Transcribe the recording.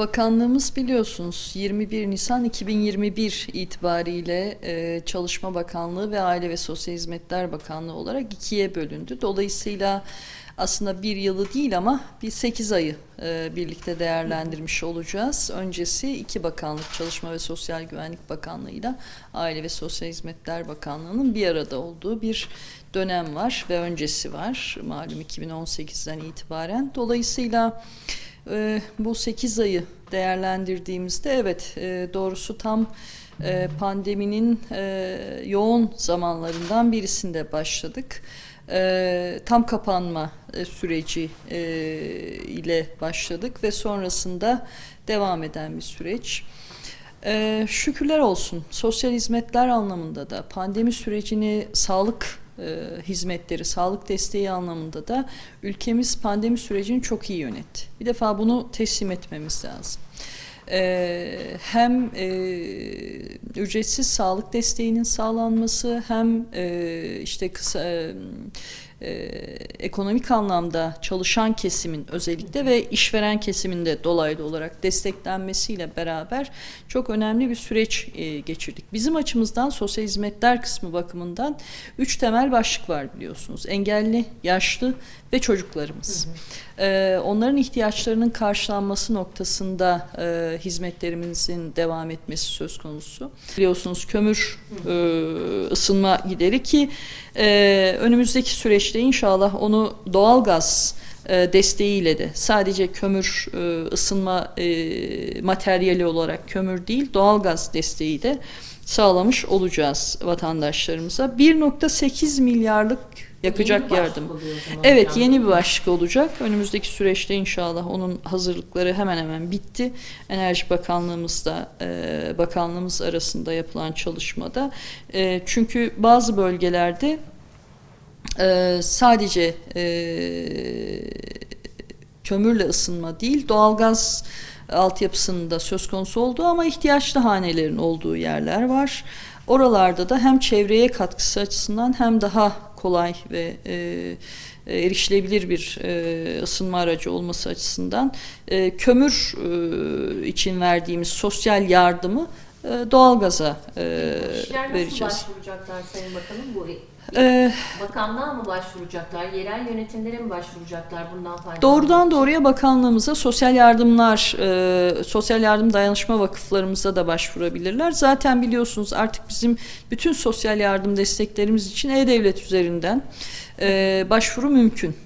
Bakanlığımız biliyorsunuz 21 Nisan 2021 itibariyle e, Çalışma Bakanlığı ve Aile ve Sosyal Hizmetler Bakanlığı olarak ikiye bölündü. Dolayısıyla aslında bir yılı değil ama bir 8 ayı e, birlikte değerlendirmiş olacağız. Öncesi iki bakanlık Çalışma ve Sosyal Güvenlik Bakanlığı ile Aile ve Sosyal Hizmetler Bakanlığı'nın bir arada olduğu bir dönem var ve öncesi var malum 2018'den itibaren. Dolayısıyla e, bu 8 ayı değerlendirdiğimizde evet e, doğrusu tam e, pandeminin e, yoğun zamanlarından birisinde başladık. E, tam kapanma e, süreci e, ile başladık ve sonrasında devam eden bir süreç. E, şükürler olsun sosyal hizmetler anlamında da pandemi sürecini sağlık hizmetleri, sağlık desteği anlamında da ülkemiz pandemi sürecini çok iyi yönetti. Bir defa bunu teslim etmemiz lazım. E, hem e, ücretsiz sağlık desteğinin sağlanması hem e, işte kısa e, e, ekonomik anlamda çalışan kesimin özellikle ve işveren kesimin de dolaylı olarak desteklenmesiyle beraber çok önemli bir süreç e, geçirdik. Bizim açımızdan sosyal hizmetler kısmı bakımından üç temel başlık var biliyorsunuz. Engelli, yaşlı ve çocuklarımız. E, onların ihtiyaçlarının karşılanması noktasında e, hizmetlerimizin devam etmesi söz konusu. Biliyorsunuz kömür e, ısınma gideri ki e, önümüzdeki süreçte inşallah onu doğalgaz e, desteğiyle de sadece kömür e, ısınma e, materyali olarak kömür değil doğalgaz desteği de sağlamış olacağız vatandaşlarımıza. 1.8 milyarlık yakacak Yeni yardım. Evet yeni bir başlık olacak. Önümüzdeki süreçte inşallah onun hazırlıkları hemen hemen bitti. Enerji Bakanlığımızda bakanlığımız arasında yapılan çalışmada. Çünkü bazı bölgelerde e, sadece e, kömürle ısınma değil doğalgaz altyapısının da söz konusu olduğu ama ihtiyaçlı hanelerin olduğu yerler var. Oralarda da hem çevreye katkısı açısından hem daha kolay ve e, erişilebilir bir e, ısınma aracı olması açısından e, kömür e, için verdiğimiz sosyal yardımı e, doğalgaza e, Kişiler nasıl vereceğiz. başvuracaklar Sayın Bakanım? Bu E, bakanlığa mı başvuracaklar? Yerel yönetimlere mi başvuracaklar bundan faydalanmak Doğrudan doğruya bakanlığımıza sosyal yardımlar, e, sosyal yardım dayanışma vakıflarımıza da başvurabilirler. Zaten biliyorsunuz artık bizim bütün sosyal yardım desteklerimiz için e-devlet üzerinden e, başvuru mümkün.